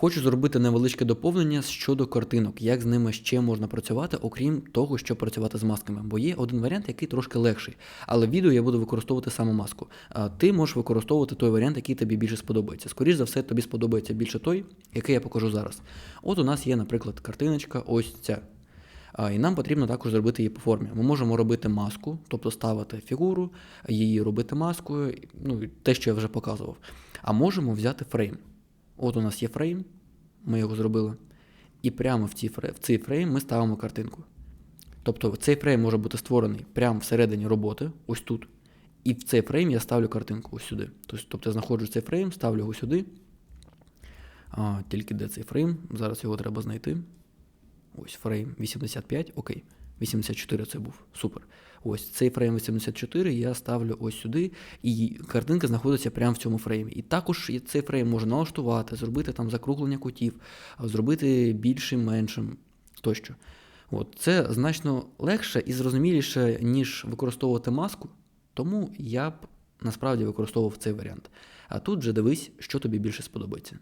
Хочу зробити невеличке доповнення щодо картинок, як з ними ще можна працювати, окрім того, щоб працювати з масками. Бо є один варіант, який трошки легший. Але в відео я буду використовувати саме маску. Ти можеш використовувати той варіант, який тобі більше сподобається. Скоріше за все, тобі сподобається більше той, який я покажу зараз. От у нас є, наприклад, картиночка, ось ця. І нам потрібно також зробити її по формі. Ми можемо робити маску, тобто ставити фігуру, її робити маскою, ну те, що я вже показував. А можемо взяти фрейм. От у нас є фрейм, ми його зробили. І прямо в, ці в цей фрейм ми ставимо картинку. Тобто цей фрейм може бути створений прямо всередині роботи, ось тут. І в цей фрейм я ставлю картинку ось сюди. Тобто я знаходжу цей фрейм, ставлю його сюди. А, тільки де цей фрейм? Зараз його треба знайти. Ось фрейм 85, окей. 84 це був. Супер. Ось цей фрейм 84 я ставлю ось сюди, і картинка знаходиться прямо в цьому фреймі. І також цей фрейм можна налаштувати, зробити там закруглення кутів, зробити більшим, меншим тощо. От, це значно легше і зрозуміліше, ніж використовувати маску, тому я б насправді використовував цей варіант. А тут вже дивись, що тобі більше сподобається.